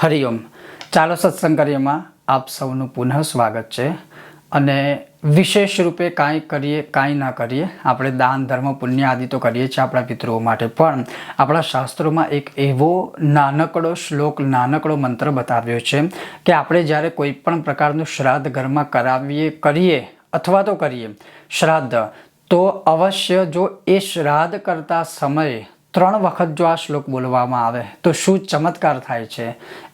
હરિઓમ ચાલો સત્સંગ કાર્યમાં આપ સૌનું પુનઃ સ્વાગત છે. અને વિશેષ રૂપે કાંઈ કરીએ, કાંઈ ના કરીએ, આપણે દાન, ધર્મ, પુણ્ય આદિ તો કરીએ છીએ આપણા પિતૃઓ માટે. પણ આપણા શાસ્ત્રોમાં એક એવો નાનકડો શ્લોક, નાનકડો મંત્ર બતાવ્યો છે કે આપણે જ્યારે કોઈ પણ પ્રકારનું શ્રાદ્ધ ઘરમાં કરાવીએ, કરીએ અથવા તો કરીએ શ્રાદ્ધ, તો અવશ્ય જો એ શ્રાદ્ધ કરતા સમયે ત્રણ વખત જો આ શ્લોક બોલવામાં આવે, તો શું ચમત્કાર થાય છે?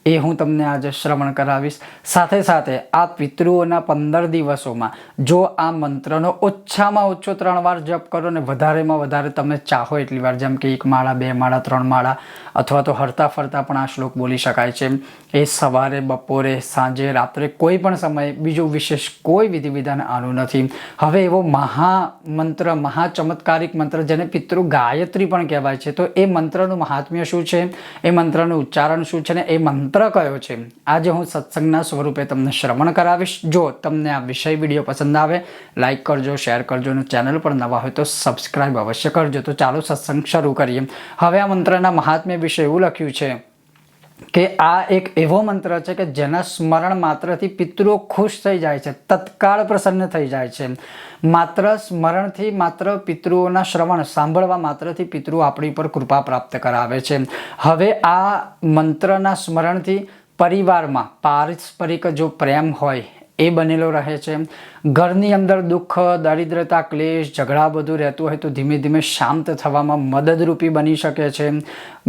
એ હું તમને આજે શ્રવણ કરાવીશ. સાથે સાથે આ પિતૃઓના પંદર દિવસોમાં જો આ મંત્રનો ઓછામાં ઓછો ત્રણ વાર જપ કરો ને વધારેમાં વધારે તમે ચાહો એટલી વાર, જેમ કે એક માળા, બે માળા, ત્રણ માળા, અથવા તો હરતા ફરતા પણ આ શ્લોક બોલી શકાય છે. એ સવારે, બપોરે, સાંજે, રાત્રે કોઈ પણ સમયે બીજું વિશેષ કોઈ વિધિ વિધાન આનું નથી. હવે એવો મહા મંત્ર મહા ચમત્કારિક મંત્ર જેને પિતૃ ગાયત્રી પણ કહેવાય છે, તો એ મંત્રનું મહાત્મ્ય શું છે? એ મંત્રનું ઉચ્ચારણ શું છે? ને એ મંત્ર કયો છે? આજે હું સત્સંગના સ્વરૂપે તમને શ્રવણ કરાવીશ. જો તમને આ વિષય વીડિયો પસંદ આવે લાઇક કરજો શેર કરજો અને ચેનલ પર નવા હોય તો સબસ્ક્રાઈબ અવશ્ય કરજો. તો ચાલો સત્સંગ શરૂ કરીએ. હવે આ મંત્રના મહાત્મ્ય વિશે એવું લખ્યું છે કે આ એક એવો મંત્ર છે કે જેના સ્મરણ માત્રથી પિતૃઓ ખુશ થઈ જાય છે, તત્કાળ પ્રસન્ન થઈ જાય છે. માત્ર સ્મરણથી માત્ર પિતૃઓના શ્રવણ સાંભળવા માત્રથી પિતૃ આપણી પર કૃપા પ્રાપ્ત કરાવે છે. હવે આ મંત્રના સ્મરણથી પરિવારમાં પારસ્પરિક જો પ્રેમ હોય એ બનેલો રહે છે. ઘરની અંદર દુઃખ, દરિદ્રતા, ક્લેશ, ઝઘડા બધું રહેતું હોય તો ધીમે ધીમે શાંત થવામાં મદદરૂપી બની શકે છે.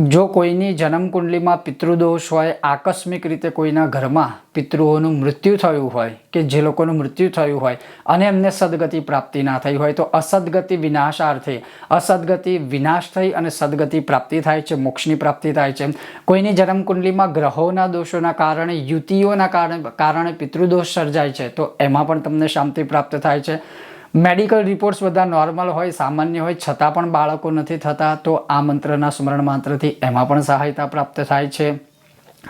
જો કોઈની જન્મકુંડલીમાં પિતૃદોષ હોય, આકસ્મિક રીતે કોઈના ઘરમાં પિતૃઓનું મૃત્યુ થયું હોય કે જે લોકોનું મૃત્યુ થયું હોય અને એમને સદગતિ પ્રાપ્તિ ના થઈ હોય, તો અસદગતિ વિનાશાર્થે અસદગતિ વિનાશ થઈ અને સદગતિ પ્રાપ્તિ થાય છે, મોક્ષની પ્રાપ્તિ થાય છે. કોઈની જન્મકુંડલીમાં ગ્રહોના દોષોના કારણે, યુતિઓના કારણે કારણે પિતૃદોષ સર્જાય છે, તો એમાં પણ તમને શાંતિ પ્રાપ્ત થાય છે. મેડિકલ રિપોર્ટ્સ બધા નોર્મલ હોય, સામાન્ય હોય, છતાં પણ બાળકો નથી થતા, તો આ મંત્રના સ્મરણ માત્રથી એમાં પણ સહાયતા પ્રાપ્ત થાય છે.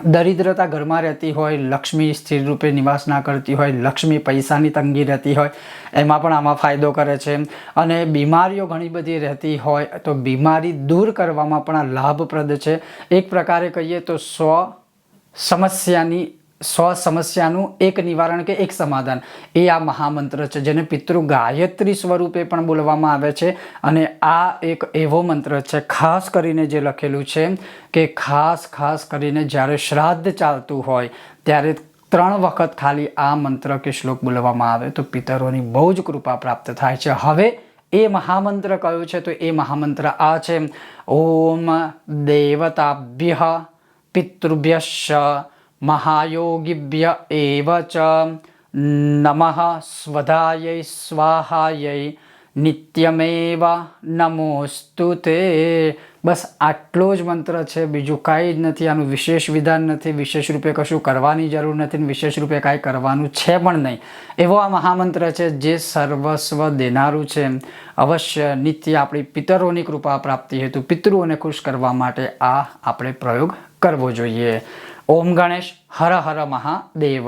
દરિદ્રતા ઘરમાં રહેતી હોય, લક્ષ્મી સ્થિર રૂપે નિવાસ ના કરતી હોય, લક્ષ્મી પૈસાની તંગી રહેતી હોય, એમાં પણ આમાં ફાયદો કરે છે. અને બીમારીઓ ઘણી બધી રહેતી હોય તો બીમારી દૂર કરવામાં પણ આ લાભપ્રદ છે. એક પ્રકારે કહીએ તો સ્વ સમસ્યાની સ્વ સમસ્યાનું એક નિવારણ કે એક સમાધાન. એ આ મહામંત્ર છે, જેને પિતૃ ગાયત્રી સ્વરૂપે પણ બોલવામાં આવે છે. અને આ એક એવો મંત્ર છે, ખાસ કરીને જે લખેલું છે કે ખાસ ખાસ કરીને જ્યારે શ્રાદ્ધ ચાલતું હોય, ત્યારે ત્રણ વખત ખાલી આ મંત્ર કે શ્લોક બોલવામાં આવે તો પિતરોની બહુ જ કૃપા પ્રાપ્ત થાય છે. હવે એ મહામંત્ર કયો છે? તો એ મહામંત્ર આ છે. ઓમ દેવતાભ્ય પિતૃભ્યશ્ચ મહાયોગિભ્ય એવ ચ નમઃ સ્વધાય સ્વાહાય નિત્યમેવ નમોસ્તુ તે બસ આટલો જ મંત્ર છે, બીજું કાંઈ જ નથી, આનું વિશેષ વિધાન નથી, વિશેષ રૂપે કશું કરવાની જરૂર નથી ને વિશેષ રૂપે કાંઈ કરવાનું છે પણ નહીં. એવો આ મહામંત્ર છે જે સર્વસ્વ દેનારું છે. અવશ્ય નિત્ય આપણી પિતરોની કૃપા પ્રાપ્તિ હેતુ પિતૃઓને ખુશ કરવા માટે આ આપણે પ્રયોગ કરવો જોઈએ. ઓમ ગણેશ હર હર મહાદેવ.